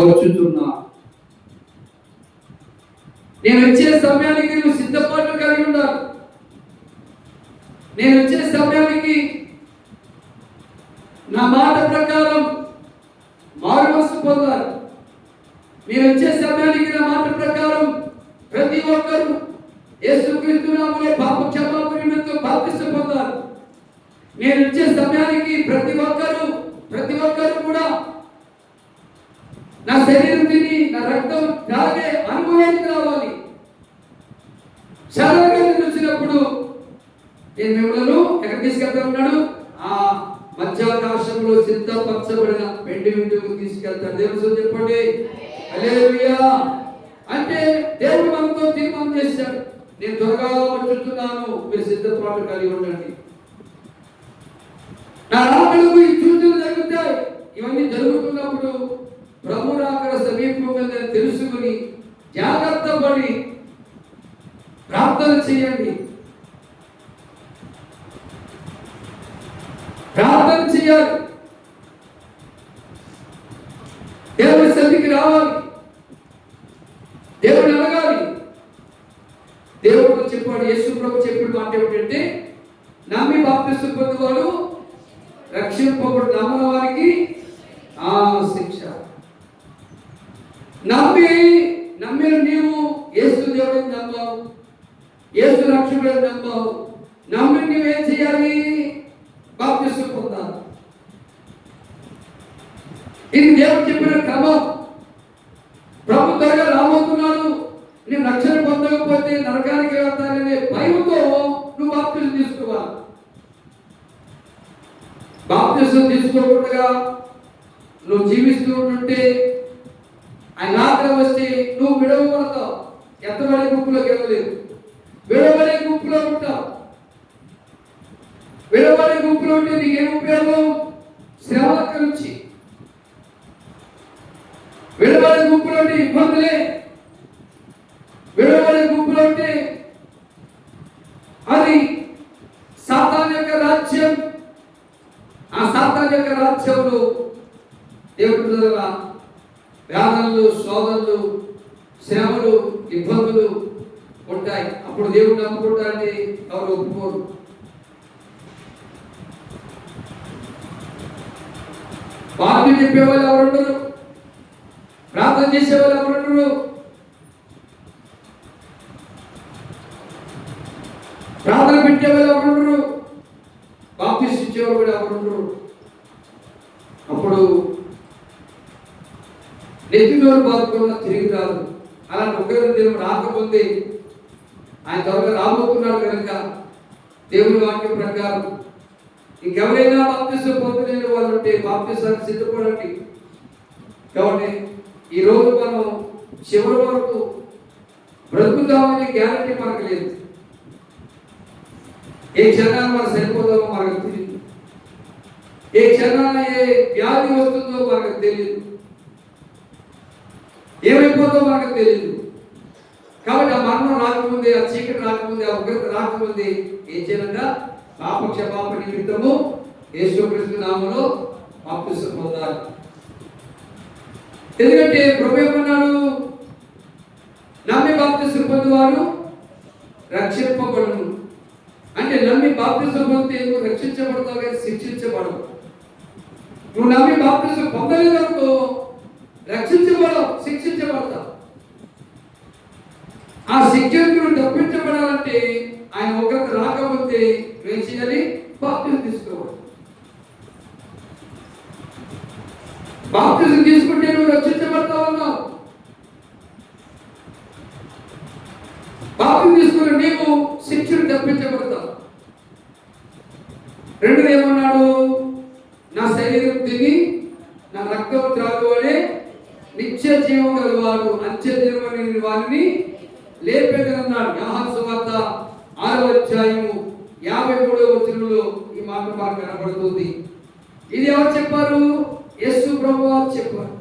వచ్చుతున్నా. నేను వచ్చే సమయానికి నువ్వు సిద్ధపాటు కలిగి ఉండాలి. నేను వచ్చే సమయానికి నా మాట ప్రకారం మారు మనసు పొందాలి. నేను వచ్చే సమయానికి నా మాట ప్రకారం ప్రతి ఒక్కరూ యేసుక్రీస్తు నామములో పాప క్షమాపణ నిమిత్తం బాప్తిసం పొందాలి. నేను వచ్చే సమయానికి ప్రతి ఒక్క ప్రతి ఒక్కరూ కూడా నా శరీరం తిని నా రక్తం తాగే అనుభవానికి రావాలి చాలా మంది వచ్చినప్పుడు నేను మిమ్మల్ని ఎక్కడ తీసుకెళ్తా ఉన్నాడు? ఆ మధ్యాకాశంలో సిద్ధపరచబడిన పెండి విందుకు తీసుకెళ్తాడు. దేవుడు చెప్పండి. అంటే దేవుడు మనతో తీర్మానం చేశాడు. నేను త్వరగా వచ్చుతున్నాను. మీరు సిద్ధపాటు కలిగి ఉండండి. నా రాకడకు ఈ సూచనలు జరుగుతాయి ఇవన్నీ జరుగుతున్నప్పుడు ప్రభు రాకడ సమీపంగా తెలుసుకుని జాగ్రత్త పడి ప్రార్థన చేయండి. ప్రార్థన చేయాలి. దేవుని సన్నిధికి రావాలి. దేవుని అడగాలి. దేవుడు చెప్పాడు యేసు ప్రభు చెప్పిన మాట ఏమిటంటే నమ్మి బాప్తిస్తు పొందువాడు రక్షింపబడి నమ్మిన వారికి ఆ శిక్ష నమ్మి నమ్మిన నీవు యేసు దేవుడిని నమ్మావు. యేసు రక్షకుడు నమ్మావు నమ్మి నువ్వేం చేయాలి. బాప్తిస్తు పొందాలి. ఇది దేవుడు చెప్పిన క్రమం. ప్రభు త్వరగా రాబోతున్నాడు. నేను రక్షణ పొందకపోతే నరకానికి వెళ్తాననే భయంతో నువ్వు బాప్తిజం తీసుకోవాలి. బాప్తిజం తీసుకోకుండా నువ్వు జీవిస్తూ ఉంటుంటే ఆయన ఆగ్రహం వస్తే నువ్వు విడవబడతావు ఎంతమంది గుంపులోకి వెళ్ళలేదు విడవబడే గుంపులో ఉంటావు విడవబడే గుంపులో ఉంటే నీకేం ఉపయోగం? శ్రమల నుంచి. విడవబడే గుంపులో ఉంటే ఇబ్బందులే. విడవబడే గుంపులో ఉంటే అది సాతాన్ యొక్క రాజ్యం. ఆ సాతాన్ యొక్క రాజ్యంలో దేవుడు ద్వారా వేదనలు శోధనలు శ్రమలు ఇబ్బందులు ఉంటాయి. అప్పుడు దేవుడు నమ్ముకుంటారని ఎవరు ఒప్పుకోరు. వాక్యం చెప్పేవాళ్ళు ఎవరు ఉండరు. ప్రార్థన చేసేవాళ్ళు ఎవరు ఉండరు. ప్రార్థన పెట్టేవాళ్ళు ఎవరు ఉండరు. పాపిస్ ఇచ్చేవాళ్ళు కూడా ఎవరు ఉండరు. అప్పుడు నెత్తినోరు బాధకున్న తిరిగి రాదు. అలా ఒకరి దేవుడు రాకముందే ఆయన త్వరగా రాబోతున్నాడు కనుక దేవుని వాక్యం ప్రకారం. ఇంకెవరైనా బాప్తిసం పొందలేని వాళ్ళు ఉంటే బాప్తిసానికి సిద్ధపడండి. కాబట్టి ఈ మనం చివరి వరకు బ్రతుకుతామనే గ్యారంటీ మనకు లేదు. ఏ క్షణాలు మనం సరిపోతామో మనకు తెలియదు ఏ క్షణాన ఏ వ్యాధి వస్తుందో మనకు తెలియదు ఏమైపోతుందో మనకు తెలియదు కాబట్టి ఆ మరణం రాకముందే ఆ చీకటి రాకముందే ఆ ఉగ్రత రాకముందే ఏం చేయాలంట? పాప క్షమాప నిమిత్తము యేసుక్రీస్తు నామంలో బాప్తిసం పొందాలి. ఎందుకంటే ప్రభు ఏమన్నాడు? నమ్మి బాప్తిసం పొందువారు రక్షింపబడును. అంటే నమ్మి బాప్తిసం పొందితే నువ్వు రక్షించబడతావు కానీ శిక్షించబడవు. నువ్వు నమ్మి బాప్తిసం పొందలేదనుకో రక్షించబడవు శిక్షించబడతావు. ఆ శిక్షకుడు తప్పించబడాలంటే ఆయన ఒకరికి రాకపోతే ఏం చేయాలి బాప్తిజం తీసుకోవాలి. బాప్తిజం తీసుకుంటే నువ్వు రక్షించబడతావు అన్నావు. బాప్తిజం తీసుకుని నీవు శిక్షను తప్పించబడతావు రెండు ఏమన్నాడు? నా శరీరం తిని నా రక్తం త్రాగువాడే నిత్య జీవం గలవాడు అంత్య జీవమైన వారిని లేపేదన్నాడు యోహాను సువార్త ఆరో అధ్యాయము యాభై మూడో వచనంలో ఈ మాట మాకు కనబడుతుంది. ఇది ఎవరు చెప్పారు? యేసు ప్రభు చెప్పారు.